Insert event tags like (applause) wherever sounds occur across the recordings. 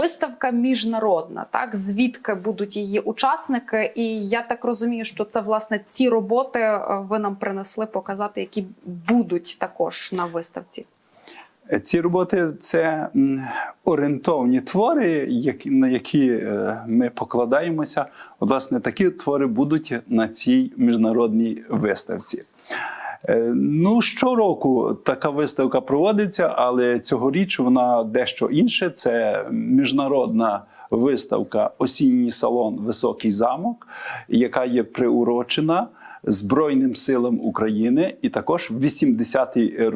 виставка міжнародна. Так звідки будуть її учасники? І я так розумію, що це власне ці роботи е, ви нам принесли показати, які будуть також на виставці. Ці роботи це орієнтовні твори, на які е, ми покладаємося. Власне, такі твори будуть на цій міжнародній виставці. Е, Ну, щороку така виставка проводиться, але цьогоріч вона дещо інше. Це міжнародна виставка Осінній салон Високий замок, яка є приурочена Збройним силам України, і також 80-й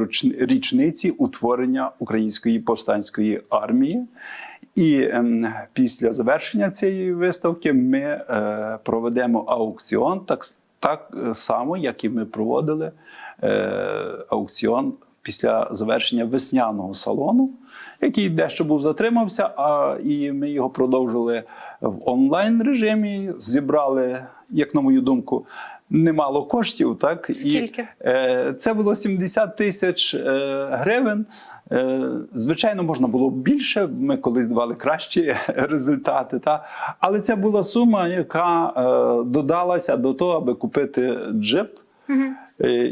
річниці утворення Української повстанської армії. І ем, після завершення цієї виставки ми е, проведемо аукціон так, так само, як і ми проводили аукціон після завершення весняного салону, який дещо був затримався, а і ми його продовжили в онлайн режимі. Зібрали, як на мою думку, немало коштів. Так Скільки? І, е, це було 70 тисяч е, гривень. Е, звичайно, можна було більше. Ми колись давали кращі (laughs) результати. Та? Але це була сума, яка е, додалася до того, аби купити джип е,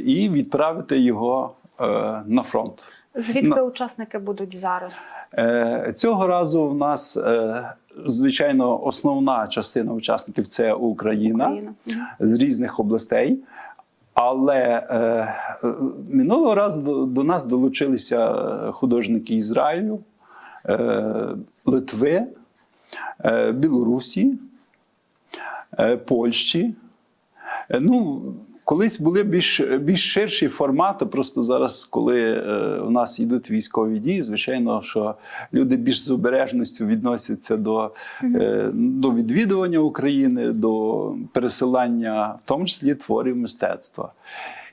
і відправити його е, на фронт. Звідки Ну. учасники будуть зараз? Е, Цього разу в нас, е, звичайно, основна частина учасників це Україна, Україна. З різних областей. Але е, е, минулого разу до, до нас долучилися е, художники Ізраїлю, е, Литви, е, Білорусі, е, Польщі. Е, Ну, колись були більш, більш ширші формати. Просто зараз, коли е, у нас йдуть військові дії, звичайно, що люди більш з обережністю відносяться до, е, до відвідування України, до пересилання, в тому числі творів мистецтва.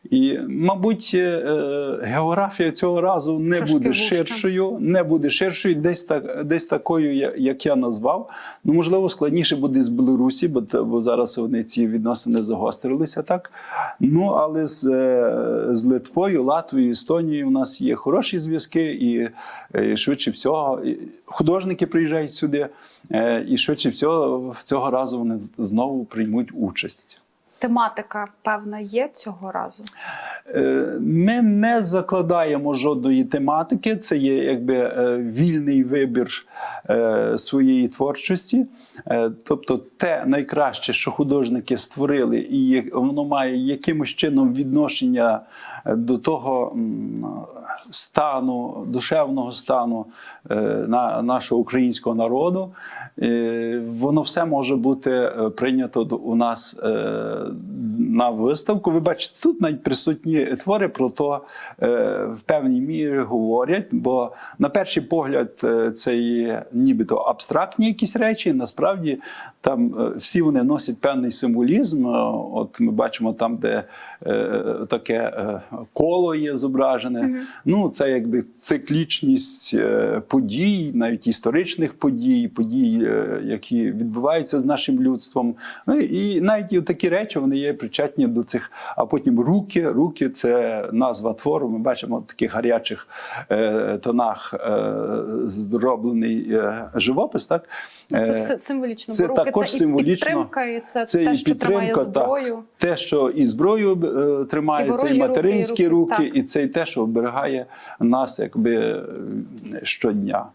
І, мабуть, е, географія цього разу не Трошки буде вужча. ширшою, не буде ширшою, десь так, десь такою, як я назвав. Ну, можливо, складніше буде з Білорусі, бо, бо зараз вони ці відносини загострилися так. Ну, але з, е, з Литвою, Латвією, Естонією у нас є хороші зв'язки, і, е, швидше всього, і художники приїжджають сюди, е, і швидше всього цього разу вони знову приймуть участь. Тематика певна є цього разу. Е, Ми не закладаємо жодної тематики, це є якби е, вільний вибір своєї творчості. Е, Тобто, те найкраще, що художники створили, і воно має якимось чином відношення е, до того стану, душевного стану е, на- нашого українського народу. Е, Воно все може бути е, прийнято у нас е, на виставку. Ви бачите, тут навіть присутні твори про то е, в певній мірі говорять, бо на перший погляд е, це є нібито абстрактні якісь речі. Насправді там е, всі вони носять певний символізм. От ми бачимо там, де таке коло є зображене. Ну, це якби циклічність подій, навіть історичних подій, подій, які відбуваються з нашим людством. Ну і навіть і такі речі вони є причетні до цих. А потім руки. Руки це назва твору. Ми бачимо в таких гарячих е, тонах е, зроблений е, живопис. Так Це Е, символічно. це руки також це і підтримка, і це, це те, і що тримає зброю. так, те, що і зброю е, тримає, І це і материнські руки, руки, так. і це і те, що оберігає нас якби щодня.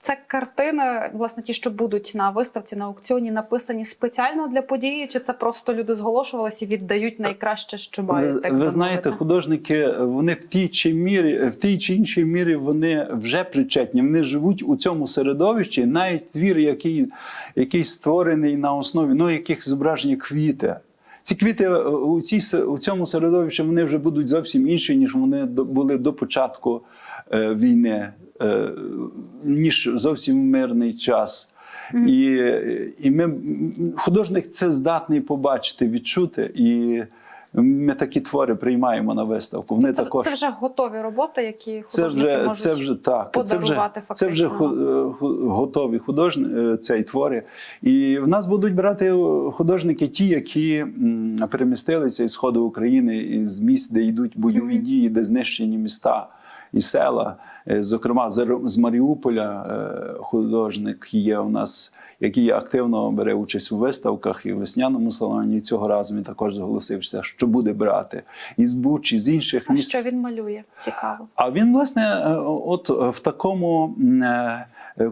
Це картини, власне, ті, що будуть на виставці на аукціоні, написані спеціально для події, чи це просто люди зголошувалися і віддають найкраще, що мають? Ви, так ви знаєте, художники вони в тій чи мірі, в тій чи іншій мірі вони вже причетні. Вони живуть у цьому середовищі. Навіть твір, який, який створений на основі ну, яких зображені квіти. Ці квіти е, у, цій, у цьому середовищі вони вже будуть зовсім інші, ніж вони були до початку е, війни, е, ніж зовсім мирний час. І, і ми, художник це здатний побачити, відчути. І ми такі твори приймаємо на виставку. Вони це, також це вже готові роботи, які це художники вже, можуть це вже так. Це вже, подарувати це вже фактично. ху- ху- готові художні цей твори. І в нас будуть брати художники, ті, які перемістилися із сходу України, із місць, де йдуть бойові Мгм. дії, де знищені міста. І села. Е, Зокрема, з Маріуполя е, художник є у нас, який активно бере участь у виставках і в весняному салоні. І Цього разу він також зголосився, що буде брати із Бучі, з інших А місць. що він малює? Цікаво. А він, власне, е, от в такому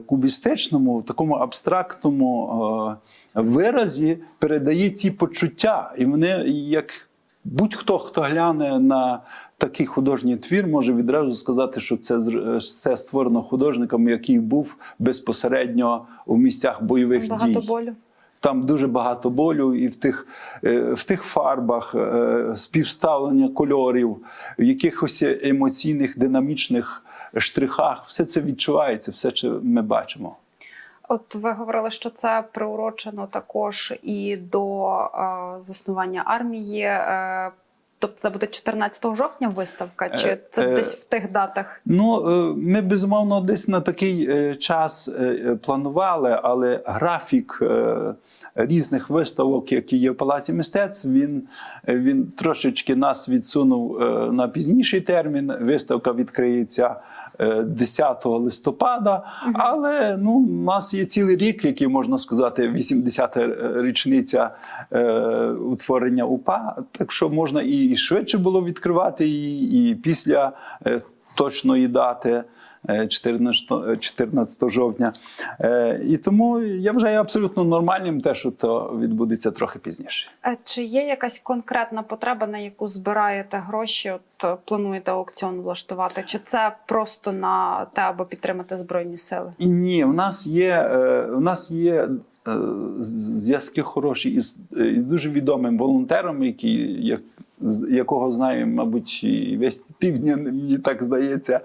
кубістичному, в такому абстрактному виразі передає ті почуття. І вони, як будь-хто, хто гляне на такий художній твір, може відразу сказати, що це, е, це створено художником, який був безпосередньо у місцях бойових Багато дій. болю. Там дуже багато болю, і в тих, е, в тих фарбах, е, співставлення кольорів, в якихось емоційних, динамічних штрихах. Все це відчувається, все це ми бачимо. От ви говорили, що це приурочено також і до е, заснування армії. Е, тобто це буде 14 жовтня виставка, чи Е, це е, десь в тих датах? Ну, е, ми безумовно десь на такий е, час планували, але графік е, різних виставок, які є в Палаці мистецтв, він, він трошечки нас відсунув на пізніший термін. Виставка відкриється. Е, 10 листопада, але ну, у нас є цілий рік, який можна сказати, 80-та річниця е, утворення УПА. Так що можна і швидше було відкривати її, і після е, точної дати. Е, 14, е, 14 жовтня. Е, І тому я вважаю абсолютно нормальним те, що то відбудеться трохи пізніше. Е, Чи є якась конкретна потреба, на яку збираєте гроші? От е, плануєте аукціон влаштувати? Чи це просто на те, аби підтримати збройні сили? І ні, в нас є, е, в нас є зв'язки хороші із, із дуже відомим волонтером, який, як, якого знає, мабуть, і весь півдня, мені так здається.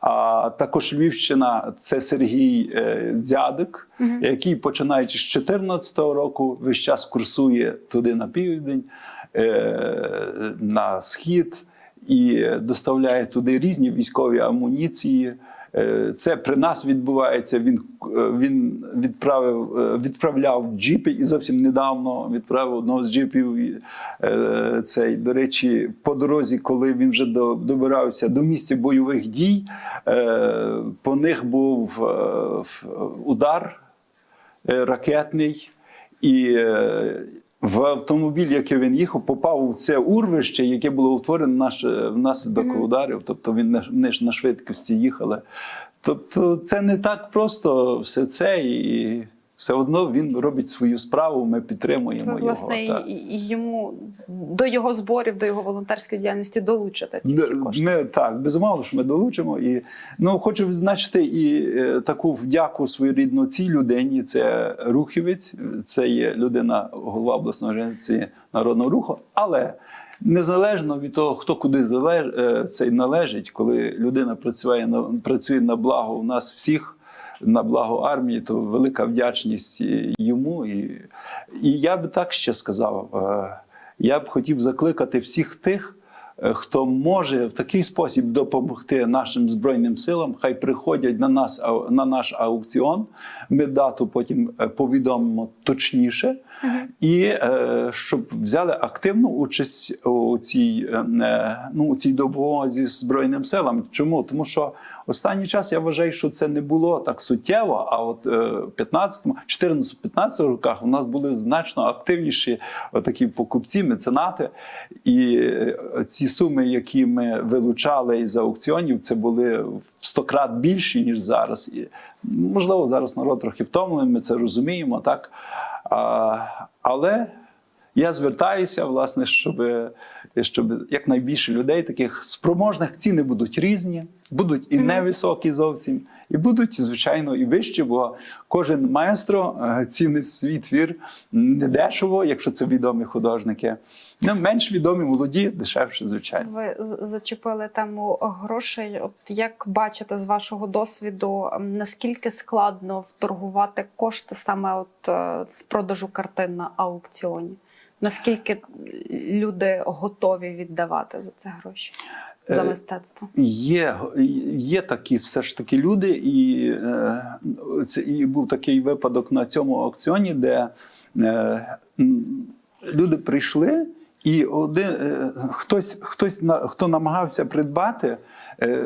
А також Львівщина це Сергій е, Дзядик, Мгм. який, починаючи з 2014 року, весь час курсує туди на південь, е, на схід і доставляє туди різні військові амуніції. Е, Це при нас відбувається. Він, е, він відправив, е, відправляв джіпи і зовсім недавно відправив одного з джипів. Цей, до речі, по дорозі, коли він вже добирався до місця бойових дій, по них був удар ракетний. І в автомобіль, який він їхав, попав у це урвище, яке було утворено наш, внаслідок -hmm. ударів. Тобто він не на швидкості їхали. Тобто, це не так просто все це, і все одно він робить свою справу. Ми підтримуємо власне, його. так. і, йому до його зборів, до його волонтерської діяльності долучите ці всі кошти. Ми так безумовно, що ми долучимо. І ну хочу відзначити і е, таку вдяку своєрідну цій людині. Це рухівець, це є людина, голова обласної організації народного руху, але. Незалежно від того, хто куди залеж, е, цей належить, коли людина працює на працює на благо у нас всіх, на благо армії, то велика вдячність йому. І, і я б так ще сказав: е, я б хотів закликати всіх тих, хто може в такий спосіб допомогти нашим збройним силам, хай приходять на нас на наш аукціон. Ми дату потім е, повідомимо точніше, і е, щоб взяли активну участь у цій, е, е, ну, у цій допомозі збройним силам. Чому? Тому що останній час я вважаю, що це не було так суттєво. А от е, в 15-му, 14-15 роках у нас були значно активніші такі покупці, меценати. І е, ці суми, які ми вилучали із аукціонів, це були в 100 крат більші, ніж зараз. І, можливо, зараз народ трохи втомлений, ми це розуміємо, так? А, але я звертаюся, власне, щоб, щоб якнайбільше людей, таких спроможних, ціни будуть різні, будуть і невисокі зовсім, і будуть, звичайно, і вищі, бо кожен маестро е, цінить свій твір недешево, якщо це відомі художники. Ну, менш відомі, молоді, дешевше, звичайно. Ви зачепили тему грошей. От як бачите з вашого досвіду, наскільки складно вторгувати кошти саме от е, з продажу картин на аукціоні? Наскільки люди готові віддавати за це гроші за Е, мистецтво? Є, є такі все ж таки люди, і, е, це, і був такий випадок на цьому аукціоні, де е, люди прийшли, і один, хтось, хтось хто намагався придбати,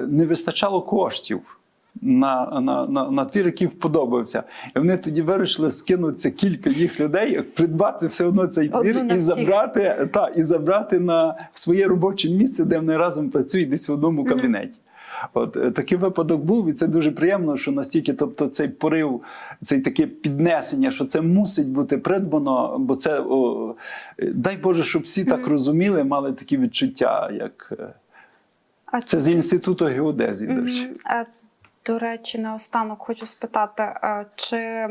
не вистачало коштів. На, на, на, на твір, який вподобався. І вони тоді вирішили скинутися кілька їх людей, придбати все одно цей твір і забрати, та, і забрати на своє робоче місце, де вони разом працюють десь в одному кабінеті. От е, такий випадок був, і це дуже приємно, що настільки, тобто, цей порив, цей таке піднесення, що це мусить бути придбано, бо це о, дай Боже, щоб всі так розуміли, мали такі відчуття, як е, А це з інституту геодезії. До речі. До речі, наостанок хочу спитати, е, чи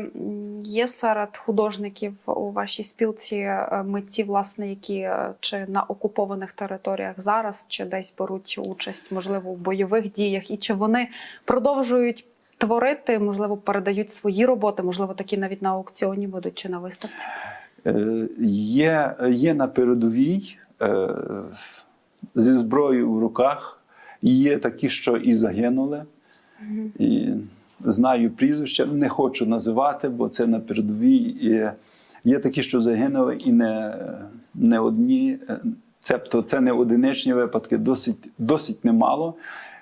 є серед художників у вашій спілці е, митці, власне, які е, чи на окупованих територіях зараз, чи десь беруть участь, можливо, у бойових діях, і чи вони продовжують творити, можливо, передають свої роботи, можливо, такі навіть на аукціоні будуть чи на виставці? Є, є на передовій зі зброєю в руках, є такі, що і загинули. І знаю прізвища, не хочу називати, бо це на передовій. І є такі, що загинули, і не, не одні. Е, Цебто це не одиничні випадки, досить, досить немало.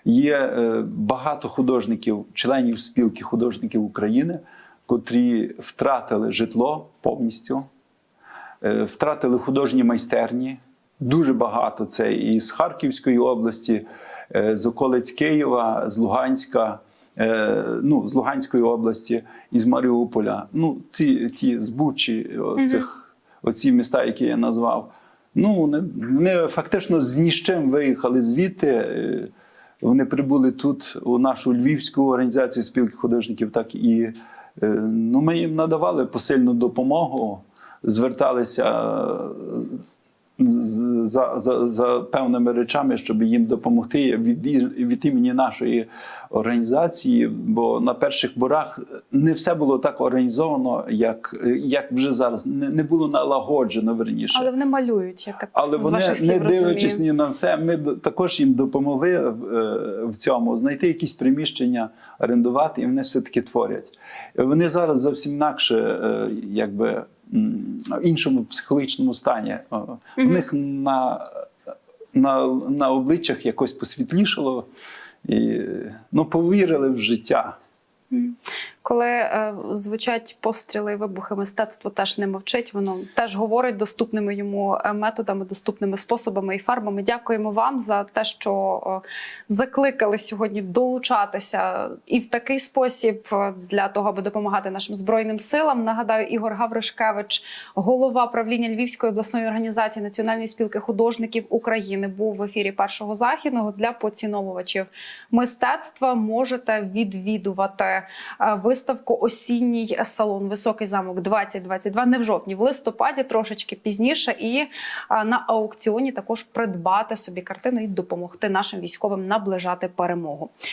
Є е, багато художників, членів спілки художників України, котрі втратили житло повністю, е, втратили художні майстерні. Дуже багато це і з Харківської області, з околиць Києва, з Луганська, е, ну, з Луганської області і з Маріуполя. Ну, ті, ті з Бучі, оцих, оці міста, які я назвав. Ну, вони, вони фактично з ні з чим виїхали звідти. Е, Вони прибули тут, у нашу Львівську організацію спілки художників, так і е, ну, ми їм надавали посильну допомогу, зверталися е, за, за, за певними речами, щоб їм допомогти від, від імені нашої організації. Бо на перших борах не все було так організовано, як, як вже зараз. Не, не було налагоджено верніше. Але вони малюють, я так Але з вони, ваших не дивлячись ні на все, ми також їм допомогли в, е, в цьому знайти якісь приміщення, орендувати, і вони все-таки творять. Вони зараз зовсім інакше, е, якби іншому психологічному стані. Е, В них на, на, на обличчях якось посвітлішало і ну, повірили в життя. Коли е, звучать постріли і вибухи, мистецтво теж не мовчить. Воно теж говорить доступними йому е, методами, доступними способами і фарбами. Дякуємо вам за те, що о, закликали сьогодні долучатися і в такий спосіб е, для того, аби допомагати нашим збройним силам. Нагадаю, Ігор Гавришкевич, голова правління Львівської обласної організації Національної спілки художників України, був в ефірі першого західного для поціновувачів мистецтва. Можете відвідувати е, виставку Осінній салон. Високий замок 2022 не в жовтні, в листопаді, трошечки пізніше, і на аукціоні також придбати собі картину і допомогти нашим військовим наближати перемогу.